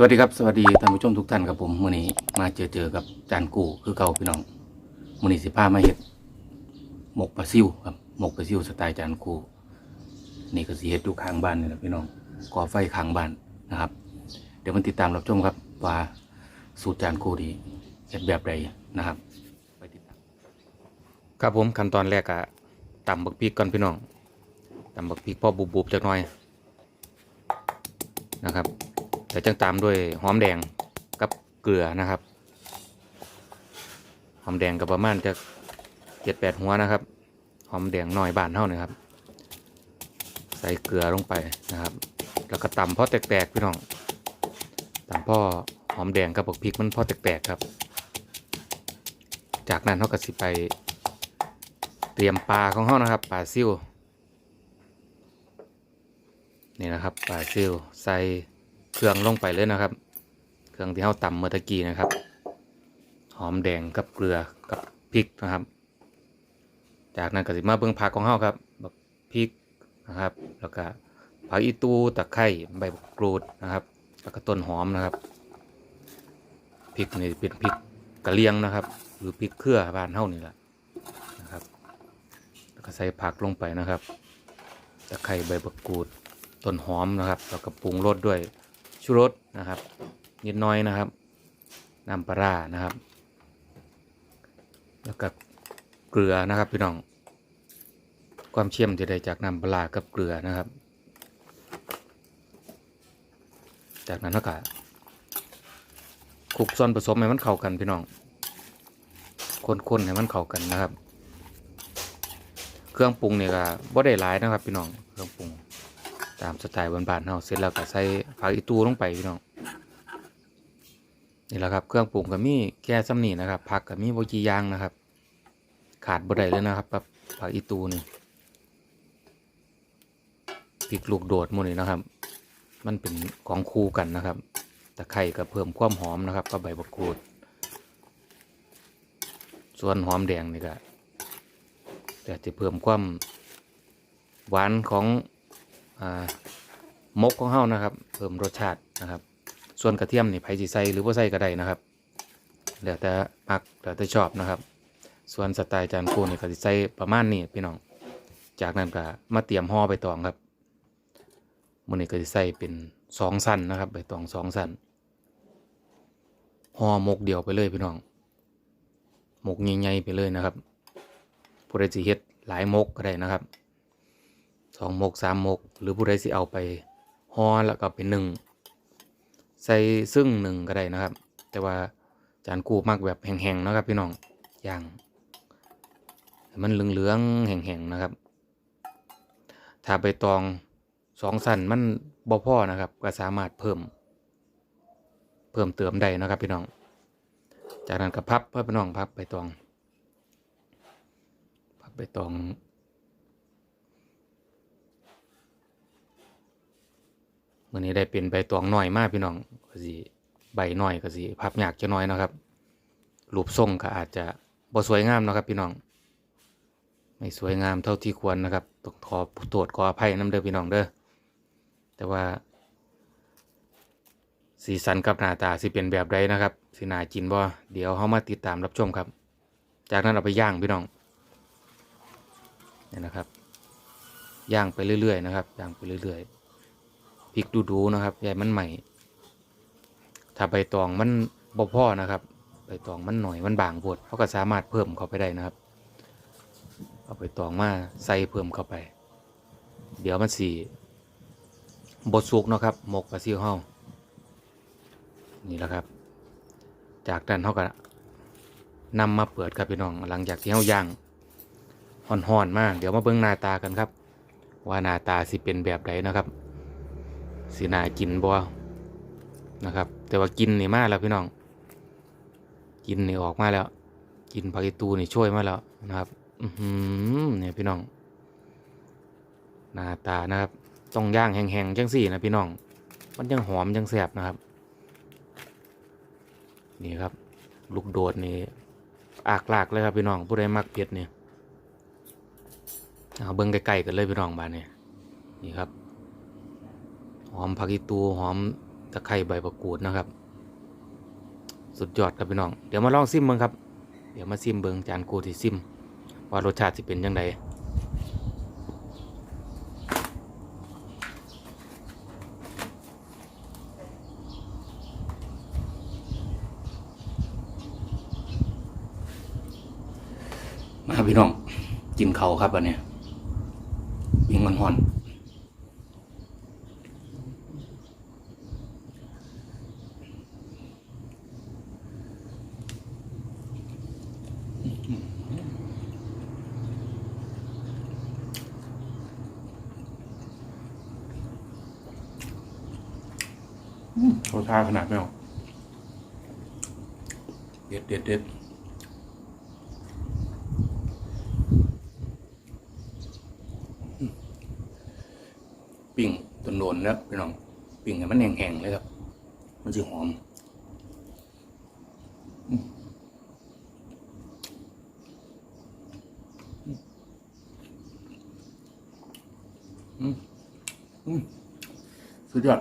สวัสดีครับสวัสดีท่านผู้ชมทุกท่านครับผมมื่อนี้มาเจอเจอกับจานกูคือเก่าพี่น้องมื่อนี้สิพามาเฮ็ดหมกปลาซิวครับหมกปลาซิวสไตล์จานกูนี่ก็สิเฮ็ดอยู่ข้างบ้านนี่แหละพี่น้องก่อไฟข้างบ้านนะครับ เดี๋ยวมันติดตามรับชมครับว่าสูตรจานกูดีเฮ็ดแบบใดนะครับไปติดตามครับผมขั้นตอนแรกอะตำบักพริกก่อนพี่น้องตำบักพริกพอบุบๆจักหน่อยนะครับ แต่จังตามด้วยหอมแดงกับเกลือนะครับ หอมแดงกับประมาณจะเจ็ดแปดหัวนะครับ หอมแดงน้อยบานเท่านี้ครับ ใส่เกลือลงไปนะครับ แล้วก็ตำพอแตกๆพี่น้องตำพ่อหอมแดงกับบักพริกมันพอแตกๆครับ จากนั้นเขาก็สิไปเตรียมปลาของเขานะครับปลาซิวนี่นะครับปลาซิวใส่ เครื่องลงไปเลยนะครับ เครื่องที่เราตำเมื่อตะกี้นะครับ หอมแดงกับเกลือกับพริกนะครับ จากนั้นก็สิมาเบื้องผักของเราครับบักพริกนะครับ แล้วก็ผักอีตูตะไคร้ใบกรูดนะครับ แล้วก็ต้นหอมนะครับพริกนี่เป็นพริกกะเหรี่ยงนะครับ หรือพริกเครือบ้านเฮานี่แหละนะครับ แล้วก็ใส่ผักลงไปนะครับตะไคร้ใบมะกรูดต้นหอมนะครับ แล้วก็ปรุงรสด้วย ชูรสนะครับนิดน้อยนะครับน้ำปลานะครับ แล้วก็เกลือนะครับพี่น้อง ความเชื่อมที่ได้จากน้ำปลากับเกลือนะครับ จากนั้นก็คลุกส่วนผสมให้มันเข้ากันพี่น้องคนๆให้มันเข้ากันนะครับ เครื่องปรุงเนี่ยก็บ่ได้หลายนะครับพี่น้องเครื่องปรุง ตามสไตล์บ้านๆเฮาเสร็จแล้วก็ใส่ผักอีตูลงไปพี่น้องนี่แหละครับเครื่องปรุงก็มีแค่ซ้ำนี่นะครับผักก็มีบ่กี่อย่างนะครับ ขาดบ่ได้เลยนะครับกับผักอีตูนี่พริกลูกโดดหมดนี่นะครับ มันเป็นของคู่กันนะครับตะไคร้ก็เพิ่มความหอมนะครับกับใบมะกรูด ส่วนหอมแดงนี่ก็แต่จะเพิ่มความหวานของ มกของเฮานะครับ เพิ่มรสชาตินะครับ ส่วนกระเทียมนี่ไผ่สิใส่หรือว่าใส่ก็ได้นะครับแล้วแต่มักแล้วแต่ชอบนะครับ ส่วนสไตล์จานโคนี่ก็สิใส่ประมาณนี้พี่น้อง จากนั้นก็มาเตรียมห่อใบตองครับมื้อนี้ก็สิใส่เป็นสองสั้นนะครับใบตองสองสั้นห่อมกเดียวไปเลยพี่น้องมกใหญ่ๆไปเลยนะครับผู้ใดสิเฮ็ดหลายมกก็ได้นะครับ สองหมกสามหมก หรือผู้ใดสิเอาไปห่อแล้วก็ไปหนึ่งใส่ซึ่งหนึ่งก็ได้นะครับ แต่ว่าจานกูมักแบบแห้งๆนะครับพี่น้องอย่างให้มันเหลืองๆแห้งๆนะครับ ถ้าไปตองสองสันมันบ่พ่อนะครับ ก็สามารถเพิ่ม เพิ่มเติมได้นะครับพี่น้อง จากนั้นก็พับเพื่อพี่น้องพับไปตอง พับไปตอง มื่อนี้ได้เป็นใบตองน้อยมากพี่น้องก็สิใบน้อยก็สิพับยากจะน้อยนะครับรูปทรงก็อาจจะบ่สวยงามนะครับพี่น้อง ไม่สวยงามเท่าที่ควรนะครับต้องขอโทษขออภัยน้ำเด้อพี่น้องเด้อแต่ว่า สีสันกับหน้าตาสิเป็นแบบใดนะครับสินากินบ่เดี๋ยวเฮามาติดตามรับชมครับ จากนั้นเอาไปย่างพี่น้องนี่นะครับย่างไปเรื่อยๆนะครับย่างไปเรื่อยๆ พริกดูๆนะครับใหญ่มันใหม่ ถ้าใบตองมันบ่พอนะครับใบตองมันหน่อยมันบางโพดเขาก็สามารถเพิ่มเข้าไปได้นะครับ เอาใบตองมาใส่เพิ่มเข้าไป เดี๋ยวมันสีบดสุกนะครับหมกปลาซิวเฮานี่แหละครับ จากนั้นเขาก็นำมาเปิดครับพี่น้องหลังจากที่เฮาย่างห่อนๆมาก เดี๋ยวมาเบิ่งหน้าตากันครับ ว่าหน้าตาสิเป็นแบบใดนะครับ สีนากินบ่นะครับ แต่ว่ากินนี่มาแล้วพี่น้อง กินนี่ออกมาแล้ว กินผักอีตูนี่ช่วยมาแล้วนะครับอือหือเนี่ยพี่น้องหน้าตานะครับ ต้องย่างแห้งๆจังสี่นะพี่น้อง มันยังหอมยังแสบนะครับ นี่ครับ ลูกโดดนี่อากลากเลยครับพี่น้องผู้ใดมักเผ็ดเนี่ยเอาเบิ้งใกล้ๆกันเลยพี่น้องบ้านเนี่ยนี่ครับ หอมผักอีตูหอมตะไคร้ใบมะกูดนะครับ สุดยอดครับพี่น้อง เดี๋ยวมาลองซิมเบิ่งครับ เดี๋ยวมาซิมเบิ่งจานกูที่ซิม ว่ารสชาติสิเป็นยังไงมาพี่น้องกินเขาครับอันเนี้ยยิงมันหอน เขาทาขนาดไม่เอาเด็ดเด็ดเด็ดปิ้งต้นโดนแล้วพี่น้องปิ้งให้มันแห้งๆเลยครับ มันจะหอมอืมอืมอืมสุดยอด